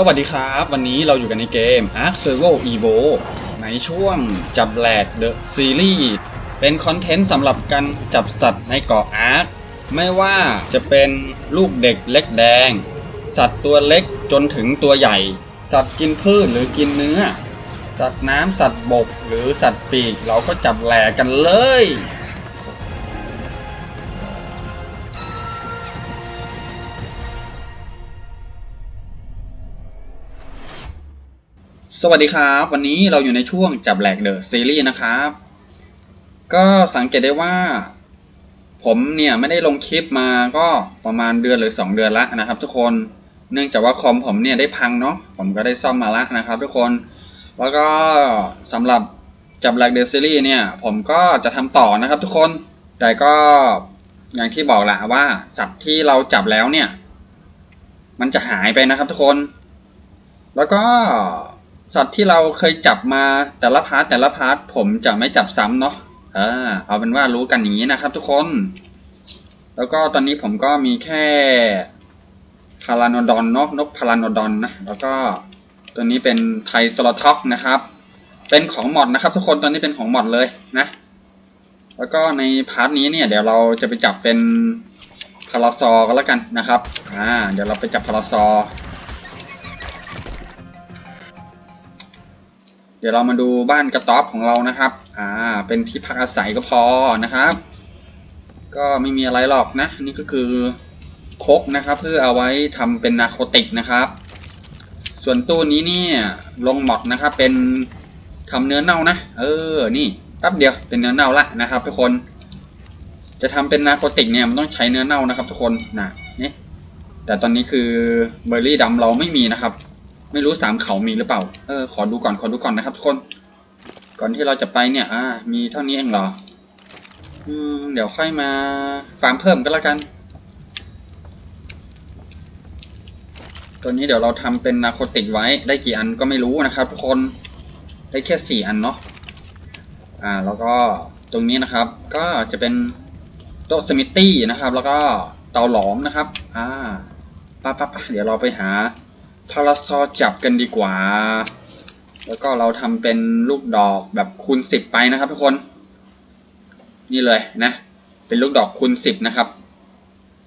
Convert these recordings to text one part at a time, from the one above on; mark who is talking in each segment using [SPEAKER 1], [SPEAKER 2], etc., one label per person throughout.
[SPEAKER 1] สวัสดีครับ วันนี้เราอยู่กันในเกม Ark Survival Evo ในช่วงจับแหลก The Series เป็นคอนเทนต์สำหรับการจับสัตว์ในเกาะ Ark ไม่ว่าจะเป็นลูกเด็กเล็กแดง สัตว์ตัวเล็กจนถึงตัวใหญ่ สัตว์กินพืชหรือกินเนื้อ สัตว์น้ำสัตว์บกหรือสัตว์ปีกเราก็จับแหลกกันเลย สวัสดีครับ วันนี้เราอยู่ในช่วงจับแหลกเดอะซีรีส์นะครับ ก็สังเกตได้ว่า ผมเนี่ยไม่ได้ลงคลิปมาก็ประมาณเดือนหรือ 2 เดือนละนะครับ ทุกคนเนื่องจากว่าคอมผมเนี่ยได้พังเนาะผมก็ได้ซ่อมมาละนะครับ ทุกคน แล้วก็สำหรับจับแหลกเดอะซีรีส์เนี่ยผมก็จะทำต่อนะครับทุกคน แต่ก็อย่างที่บอกแหละว่าสัตว์ที่เราจับแล้วเนี่ย มันจะหายไปนะครับทุกคน แล้วก็ สัตว์ที่เราเคยจับมาแต่ละพาร์ทแต่ละพาร์ทผมจะไม่จับซ้ำเนาะอ่าเอาเป็นว่ารู้กันอย่างนี้นะครับทุกคน แล้วก็ตอนนี้ผมก็มีแค่พารานดอนเนาะนกพารานดอนนะแล้วก็ตัวนี้เป็นไทสโลท็อกนะครับ เป็นของหมดนะครับ ทุกคนตอนนี้เป็นของหมดเลยนะ แล้วก็ในพาร์ทนี้เนี่ย เดี๋ยวเราจะไปจับเป็นพาราซอก็แล้วกันนะครับอ่าเดี๋ยวเราไปจับพาราซอ เดี๋ยวเรามาดูบ้านกระต๊อบของเรานะครับ อ่า เป็นที่พักอาศัยก็พอนะครับ ก็ไม่มีอะไรหรอกนะ นี่ก็คือคกนะครับ เพื่อเอาไว้ทำเป็นนาโคติกนะครับ ส่วนตู้นี้เนี่ยลงหมดนะครับ เป็นทำเนื้อเน่านะ เออ นี่แป๊บเดียวเป็นเนื้อเน่าละนะครับ ทุกคน จะทำเป็นนาโคติกเนี่ยมันต้องใช้เนื้อเน่านะครับ ทุกคนนะนี่แต่ตอนนี้คือเบอร์รี่ดำเราไม่มีนะครับ ไม่รู้สามเขามีหรือเปล่า เออ ขอดูก่อน ขอดูก่อนนะครับทุกคน ก่อนที่เราจะไปเนี่ย อ่า มีเท่านี้เองเหรอ อืม เดี๋ยวค่อยมาฟาร์มเพิ่มก็แล้วกัน ตัวนี้เดี๋ยวเราทำเป็นนาโคติกไว้ ได้กี่อันก็ไม่รู้นะครับทุกคน ได้แค่สี่อันเนาะ อ่า แล้วก็ตรงนี้นะครับ ก็จะเป็นโต๊ะสมิตตี้นะครับ แล้วก็เตาหลอมนะครับ อ่าไป้าป้าเดี๋ยวเราไปหา พาราซอจับกันดีกว่า แล้วก็เราทำเป็นลูกดอกแบบคูณสิบไปนะครับทุกคน นี่เลยนะ เป็นลูกดอกคูณสิบนะครับ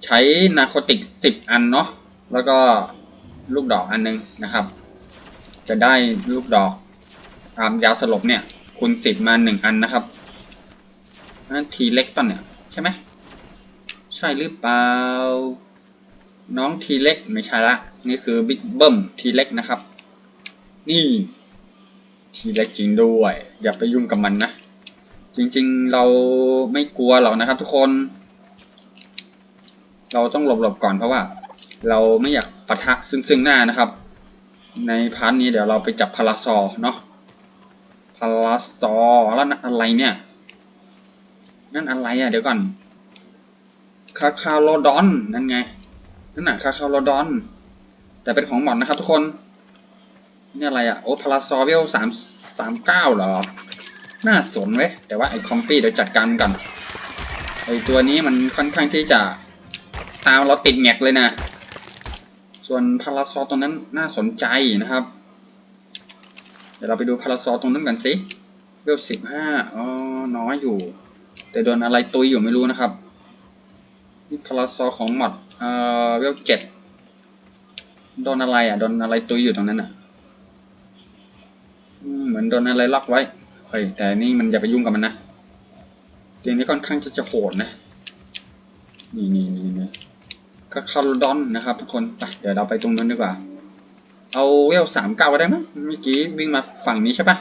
[SPEAKER 1] ใช้นาโคติกสิบอันเนาะ แล้วก็ลูกดอกอันนึงนะครับ จะได้ลูกดอกตามยาสลบเนี่ยคูณสิบมาหนึ่งอันนะครับนั่นทีเล็กป่ะเนี่ย ใช่ไหม ใช่หรือเปล่า น้องทีเล็กไม่ใช่ละ นี่คือบิ๊กเบิ้มทีเล็กนะครับ นี่ทีเล็กจริงด้วย อย่าไปยุ่งกับมันนะ จริงๆเราไม่กลัวหรอกนะครับ ทุกคน เราต้องหลบๆก่อนเพราะว่า เราไม่อยากปะทะซึ่งซึ่งหน้านะครับ ในพาร์ทนี้เดี๋ยวเราไปจับพาราซอเนาะพาราซอแล้วอะไรเนี่ย นั่นอะไรอะเดี๋ยวก่อนคาคาโลดอนนั่นไง นั่นน่ะคาคาโลดอน แต่เป็นของหมอนนะครับทุกคน นี่อะไรอะ โอ้พาราซอเวลสามสามเก้าเหรอ น่าสนเว้ย แต่ว่าไอ้คอมปี้เดี๋ยวจัดการกันไอ้ตัวนี้มันค่อนข้างที่จะตามเราติดแงกเลยนะ ส่วนพาราซอตรงนั้นน่าสนใจนะครับ เดี๋ยวเราไปดูพาราซอตรงนั้นกันสิเวลสิบห้าอ๋อ น้อยอยู่ แต่โดนอะไรตุยอยู่ไม่รู้นะครับ นี่พาราซอของหมอด เอ่อเวลเจ็ดโดนอะไรอะโดนอะไรตุยอยู่ตรงนั้นอะเหมือนโดนอะไรล็อกไว้เฮ้ยแต่นี่มันอย่าไปยุ่งกับมันนะเกมนี้ค่อนข้างจะจะโหดนะ นี่นี่นี่นี่คาคาโลดอนนะครับทุกคนไปเดี๋ยวเราไปตรงนั้นดีกว่า เอาเวลสามเก้าได้มั้งเมื่อกี้วิ่งมาฝั่งนี้ใช่ปะ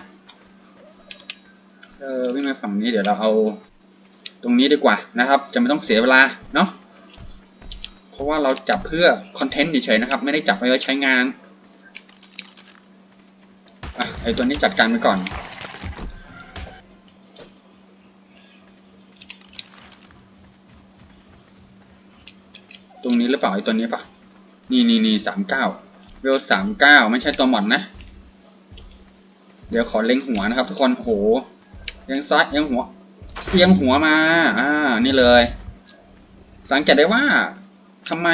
[SPEAKER 1] เออวิ่งมาฝั่งนี้เดี๋ยวเราเอา ตรงนี้ดีกว่านะครับ จะไม่ต้องเสียเวลาเนาะ ราะว่าเราจับเพื่อคอนเทนต์เฉยๆนะครับ ไม่ได้จับไว้ใช้งานอะไอตัวนี้จัดการไปก่อน ตรงนี้หรือเปล่าไอตัวนี้ปะนี่นี่นี่สามเก้าเวลสามเก้าไม่ใช่ตัวหมอนนะ เดี๋ยวขอเล็งหัวนะครับทุกคนโหเอียงซ้ายเอียงหัวเอียงหัวมา อ่า นี่เลย สังเกตได้ว่า ทำไม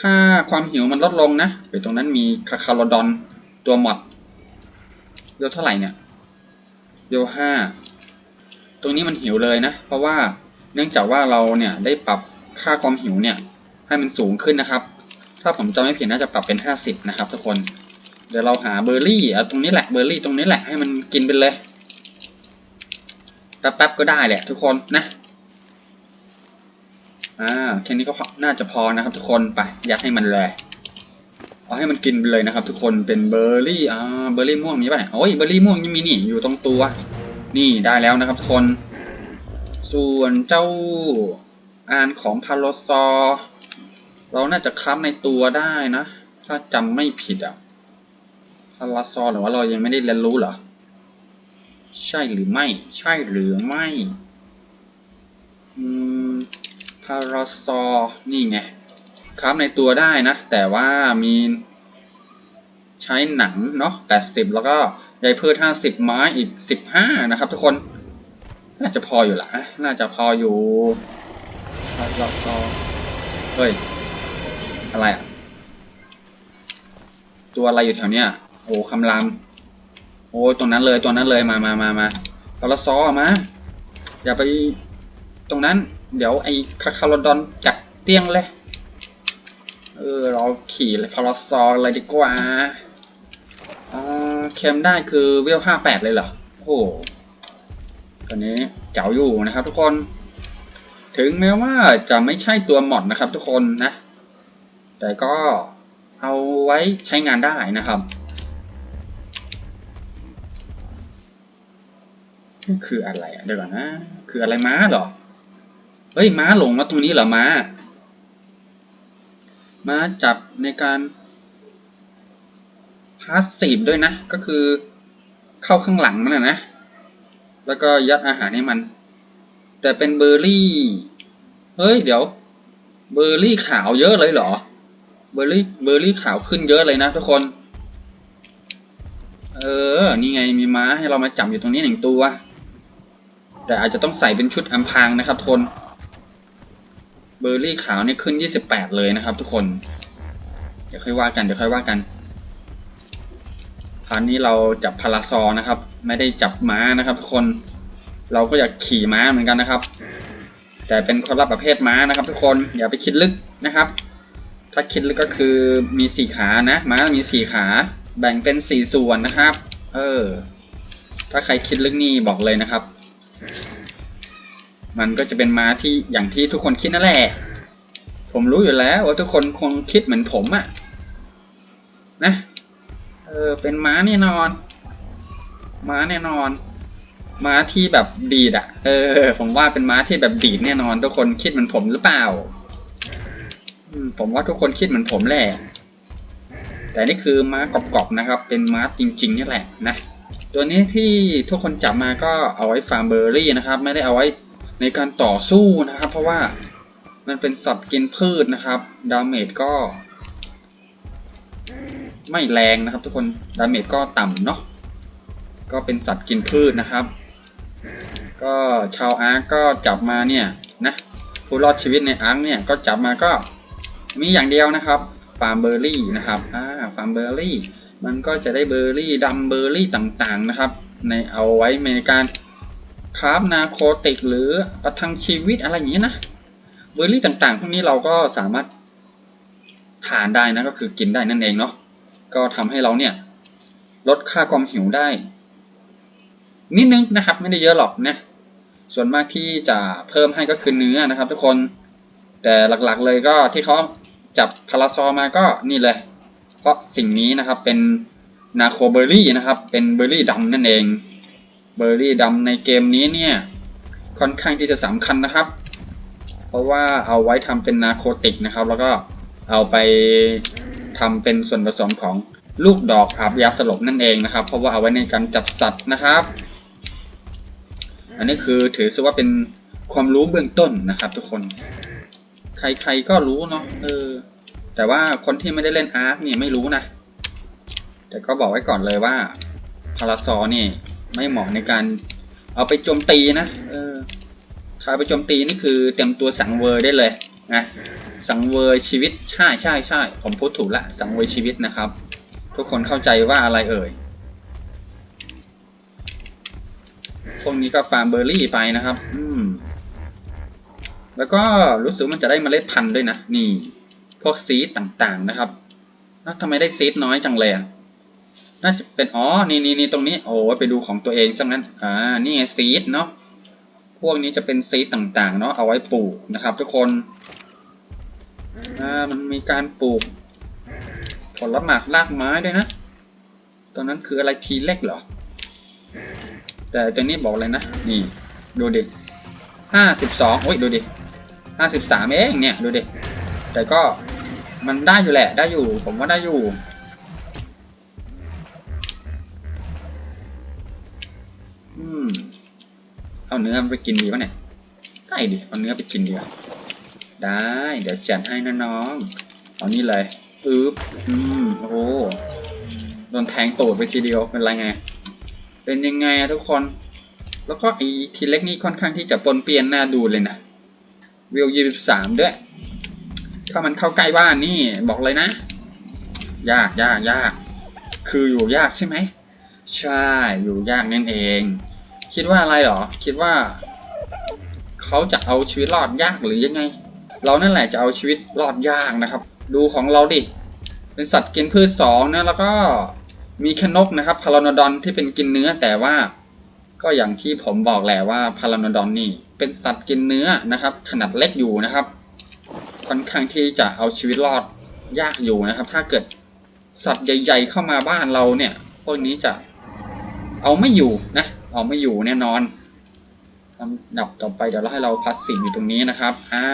[SPEAKER 1] ค่าความหิวมันลดลงนะเดี๋ยวตรงนั้นมีคาคาโรดอนตัวหมดเวลเท่าไหร่เนี่ยเวลห้าตรงนี้มันหิวเลยนะ เพราะว่าเนื่องจากว่าเราเนี่ยได้ปรับค่าความหิวเนี่ย ให้มันสูงขึ้นนะครับ ถ้าผมจำไม่ผิดน่าจะปรับเป็นห้าสิบนะครับ ทุกคน เดี๋ยวเราหาเบอร์รี่เอาตรงนี้แหละเบอร์รี่ตรงนี้แหละให้มันกินไปเลยแป๊บๆก็ได้แหละทุกคนนะ อ่าแค่นี้ก็น่าจะพอนะครับทุกคนไปยัดให้มันเลยเอาให้มันกินไปเลยนะครับ ทุกคนเป็นเบอร์รี่อ่าเบอร์รี่ม่วงมีป่ะโอ้ยเบอร์รี่ม่วงยังมีนี่อยู่ตรงตัว นี่ได้แล้วนะครับทุกคน ส่วนเจ้าอานของพาโลซอเราน่าจะค้ำในตัวได้นะ ถ้าจำไม่ผิดอะพาราซอหรือว่าเรายังไม่ได้เรียนรู้เหรอใช่หรือไม่ ใช่หรือไม่อืม พาราซอนี่ไงค้ำในตัวได้นะ แต่ว่ามีใช้หนังเนาะ80 แล้วก็ใยพืช50 ไม้อีก 15 นะครับทุกคน น่าจะพออยู่ละน่าจะพออยู่พาราซอเฮ้ย อะไรอะตัวอะไรอยู่แถวเนี้ยโอ้คำรามโอ้ตรงนั้นเลยตัวนั้นเลยมามามามาพาราซอมาอย่าไปตรงนั้น เดี๋ยวไอ้คาคาโรดอนจัดเตี้ยงเลย เออ เราขี่พาราซอเลยดีกว่าอ่าเคมได้คือเวลห้าแปดเลยเหรอ โอ้โหตอนนี้เจ๋วอยู่นะครับทุกคน ถึงแม้ว่าจะไม่ใช่ตัวหมอดนะครับทุกคนนะ แต่ก็เอาไว้ใช้งานได้นะครับคืออะไรอะเดี๋ยวก่อนนะ คืออะไรม้าเหรอ เฮ้ยม้าหลงมาตรงนี้เหรอม้า ม้าจับในการพาสซีฟด้วยนะ ก็คือเข้าข้างหลังมันนะนะ แล้วก็ยัดอาหารให้มัน แต่เป็นเบอร์รี่ เฮ้ย เดี๋ยว เบอร์รี่ขาวเยอะเลยเหรอ เบอร์รี่เบอร์รี่ขาวขึ้นเยอะเลยนะทุกคน เออ นี่ไงมีม้าให้เรามาจับอยู่ตรงนี้หนึ่งตัวแต่อาจจะต้องใส่เป็นชุดอำพางนะครับทุกคน บอร์รี่ขาวเนี่ยขึ้น 28 เลยนะครับ ทุกคน เดี๋ยวค่อยว่ากัน เดี๋ยวค่อยว่ากันคราวนี้เราจับพาราซอนะครับ ไม่ได้จับม้านะครับ ทุกคน เราก็อยากขี่ม้าเหมือนกันนะครับ แต่เป็นคนละประเภทม้านะครับ ทุกคน อย่าไปคิดลึกนะครับ ถ้าคิดลึกก็คือมีสี่ขานะ ม้ามีสี่ขา แบ่งเป็นสี่ส่วนนะครับ เออ ถ้าใครคิดลึกนี่บอกเลยนะครับ มันก็จะเป็นม้าที่อย่างที่ทุกคนคิดนั่นแหละ ผมรู้อยู่แล้วว่าทุกคนคงคิดเหมือนผมอะนะ เออ เป็นม้าแน่นอน ม้าแน่นอน ม้าที่แบบดีดอะเออ ผมว่าเป็นม้าที่แบบดีดแน่นอน ทุกคนคิดเหมือนผมหรือเปล่า ผมว่าทุกคนคิดเหมือนผมแหละ แต่นี่คือม้ากรอบๆนะครับ เป็นม้าจริงๆนี่แหละนะ ตัวนี้ที่ทุกคนจับมาก็เอาไว้ฟาร์มเบอร์รี่นะครับ ไม่ได้เอาไว้ ในการต่อสู้นะครับ เพราะว่ามันเป็นสัตว์กินพืชนะครับ ดาเมจก็ ไม่แรงนะครับ ทุกคนดาเมจก็ต่ำเนาะก็เป็นสัตว์กินพืชนะครับ ก็ชาวอาร์กก็จับมาเนี่ยนะผู้รอดชีวิตในอาร์เนี่ยก็จับมาก็มีอย่างเดียวนะครับฟาร์มเบอร์รี่นะครับอ่าฟาร์มเบอร์รี่มันก็จะได้เบอร์รี่ดำเบอร์รี่ต่างๆนะครับ ในเอาไว้ในการ คราฟนาโคติก หรือประทังชีวิตอะไรอย่างนี้นะเบอร์รี่ต่างๆ พวกนี้เราก็สามารถทานได้นะก็คือกินได้นั่นเองเนาะก็ทำให้เราเนี่ยลดค่าความหิวได้ นิดนึงนะครับไม่ได้เยอะหรอกนะส่วนมากที่จะเพิ่มให้ก็คือเนื้อนะครับ ทุกคนแต่หลักๆเลยก็ที่เขาจับพาราซอมาก็นี่เลย เพราะสิ่งนี้นะครับเป็นนาโคเบอร์รี่นะครับ เป็นเบอร์รี่ดำนั่นเอง เบอร์รี่ดำในเกมนี้เนี่ย ค่อนข้างที่จะสำคัญนะครับ เพราะว่าเอาไว้ทำเป็นนาโคติกนะครับ แล้วก็เอาไปทำเป็นส่วนผสมของลูกดอกอาบยาสลบนั่นเองนะครับ เพราะว่าเอาไว้ในการจับสัตว์นะครับ อันนี้คือถือซะว่าเป็นความรู้เบื้องต้นนะครับ ทุกคน ใครๆก็รู้เนาะเออ แต่ว่าคนที่ไม่ได้เล่นอาร์คเนี่ยไม่รู้นะ แต่ก็บอกไว้ก่อนเลยว่าพาราซอนี่ ไม่เหมาะในการเอาไปโจมตีนะ เออครไปโจมตีนี่คือเต็มตัวสังเวยได้เลยนะสังเวยชีวิตใช่ใช่ใช่ผมพูดถูกละสังเวยชีวิตนะครับ ทุกคนเข้าใจว่าอะไรเอ่ยพวกนี้ก็ฟาร์มเบอร์รี่ไปนะครับ อืม แล้วก็รู้สึกมันจะได้เมล็ดพันธุ์ด้วยนะ นี่ พวกซีดต่างๆนะครับอ้วทำไมได้ซีดน้อยจังเลยอะ น่าจะเป็นอ๋อนี่นี่นี่ตรงนี้โอ้ไปดูของตัวเองซะงั้นอ่านี่ไงซีดเนาะพวกนี้จะเป็นซีดต่างๆเนาะเอาไว้ปลูกนะครับ ทุกคนอ่ามันมีการปลูก ผลหมากรากไม้ด้วยนะตอนนั้นคืออะไรทีเล็กเหรอ แต่ตัวนี้บอกเลยนะ นี่ ดูดิห้าสิบสองโอ้ยดูดิห้าสิบสามเองเนี่ย ดูดิ แต่ก็มันได้อยู่แหละ ได้อยู่ ผมว่าได้อยู่ เอาเนื้อไปกินดีปะเนี่ยได้ดิเอาเนื้อไปกินดีกว่าได้ เดี๋ยวจัดให้นะน้องเอานี่เลยอึ๊บอืมโอ้โดนแทงตูดไปทีเดียวเป็นไรไง เป็นยังไงอะทุกคน แล้วก็ไอีทีเล็กนี่ค่อนข้างที่จะปนเปียนหน่าดูเลยนะวิวยี่สิบสามด้วยถ้ามันเข้าใกล้บ้านนี่บอกเลยนะ ยากยากยาก คืออยู่ยากใช่ไหมใช่อยู่ยากนั่นเอง คิดว่าอะไรหรอ คิดว่า เขาจะเอาชีวิตรอดยากหรือยังไง เรานั่นแหละจะเอาชีวิตรอดยากนะครับ ดูของเราดิ เป็นสัตว์กินพืชสองนะแล้วก็มีแค่นกนะครับพาราโนดอนที่เป็นกินเนื้อแต่ว่า ก็อย่างที่ผมบอกแหละว่าพาราโนดอนนี่ เป็นสัตว์กินเนื้อนะครับ ขนาดเล็กอยู่นะครับค่อนข้างที่จะเอาชีวิตรอดยากอยู่นะครับ ถ้าเกิดสัตว์ใหญ่ ๆ เข้ามาบ้านเราเนี่ย พวกนี้จะเอาไม่อยู่นะ เอาไม่อยู่แน่นอนลำดับต่อไปเดี๋ยวเราให้เราพัสสีอยู่ตรงนี้นะครับ อ่า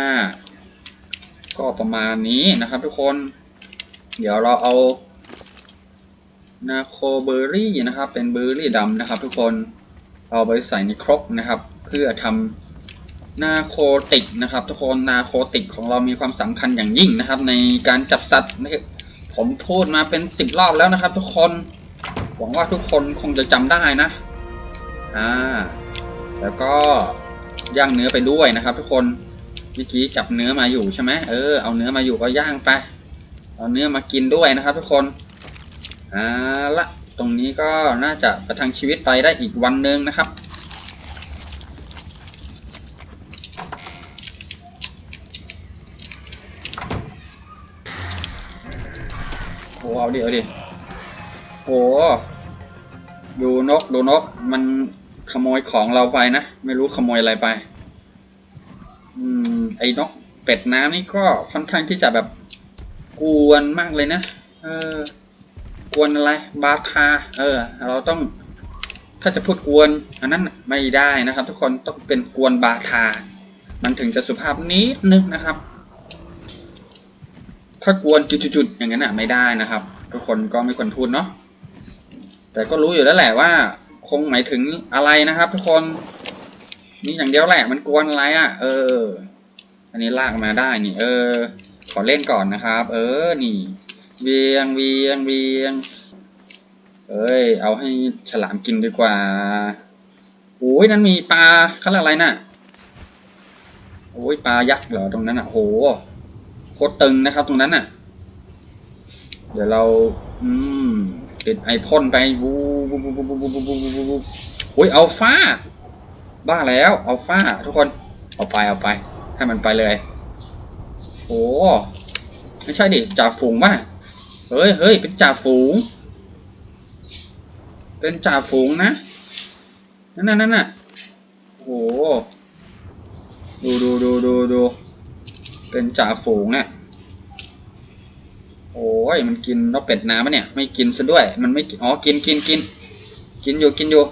[SPEAKER 1] ก็ประมาณนี้นะครับ ทุกคน เดี๋ยวเราเอานาโคเบอร์รี่นะครับ เป็นเบอร์รี่ดำนะครับ ทุกคน เอาไปใส่ในครกนะครับ เพื่อทำนาโคติกนะครับ ทุกคนนาโคติกของเรามีความสำคัญอย่างยิ่งนะครับ ในการจับสัตว์นะครับผมพูดมาเป็นสิบรอบแล้วนะครับ ทุกคน หวังว่าทุกคนคงจะจำได้นะ อ่า แล้วก็ย่างเนื้อไปด้วยนะครับ ทุกคนเมื่อกี้จับเนื้อมาอยู่ใช่ไหมเออเอาเนื้อมาอยู่ก็ย่างไป เอาเนื้อมากินด้วยนะครับ ทุกคนอ่าละตรงนี้ก็น่าจะประทังชีวิตไปได้อีกวันหนึ่งนะครับโอ้เอาดิเอาดิโอ้ดูนกดูนกมัน ขโมยของเราไปนะ ไม่รู้ขโมยอะไรไป อืม ไอ้นกเป็ดน้ำนี่ก็ค่อนข้างที่จะแบบกวนมากเลยนะ เออ กวนอะไร บาทาเออ เราต้องถ้าจะพูดกวนอันนั้นไม่ได้นะครับ ทุกคนต้องเป็นกวนบาทา มันถึงจะสุภาพนิดนึงนะครับ ถ้ากวนจุดๆๆอย่างนั้นอะไม่ได้นะครับ ทุกคนก็ไม่ควรพูดเนาะแต่ก็รู้อยู่แล้วแหละว่า คงหมายถึงอะไรนะครับ ทุกคน นี่อย่างเดียวแหละมันกวนอะไรอะ เออ อันนี้ลากมาได้นี่ เออ ขอเล่นก่อนนะครับ เออนี่ เวียงเวียงเวียง เอ้ย เอาให้ฉลามกินดีกว่าโอ้ยนั่นมีปลาเขาเรียกอะไรน่ะโอ้ยปลายักษ์เหรอตรงนั้นอะโหโคตรตึงนะครับ ตรงนั้นอะ เดี๋ยวเรา อืม ติดไอพ่นไปบูบูบูบูบูบูบูบูบูบูโอ้ยอัลฟาบ้าแล้วอัลฟาทุกคนเอาไปเอาไป ให้มันไปเลยโอ้ไม่ใช่ดิจ่าฝูงป่ะเฮ้ยเฮ้ยเป็นจ่าฝูง เป็นจ่าฝูงนะนั่นน่ะนั่นน่ะโอ้โหดูดูดูดูดูเป็นจ่าฝูงอะ่ะ โอ้ยมันกินนกเป็ดน้ำปะเนี่ย ไม่กินซะด้วย มันไม่กินอ๋อกินกินกินกินอยู่กินอยู่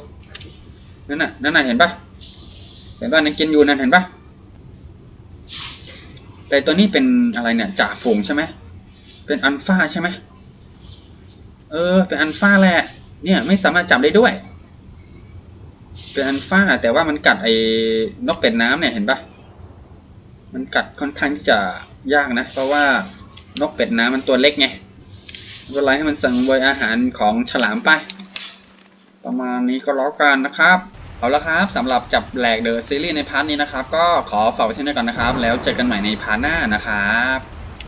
[SPEAKER 1] นั่นน่ะนั่นน่ะเห็นปะเห็นปะนั่นกินอยู่นั่นเห็นปะแต่ตัวนี้เป็นอะไรเนี่ยจ่าฝูงใช่ไหมเป็นอัลฟาใช่ไหมเออ เป็นอัลฟาแหละ เนี่ยไม่สามารถจับได้ด้วย เป็นอัลฟาแต่ว่ามันกัดไอ้นกเป็ดน้ำเนี่ยเห็นปะมันกัดค่อนข้างที่จะยากนะ เพราะว่า นกเป็ดน้ำมันตัวเล็กไงเวลาให้มันสั่งเวยอาหารของฉลามไป ประมาณนี้ก็แล้วกันนะครับ เอาละครับสำหรับจับแหลกเดอะซีรีส์ในพาร์ทนี้นะครับ ก็ขอฝากไว้ที่นี่ก่อนนะครับ แล้วเจอกันใหม่ในพาร์ทหน้านะครับ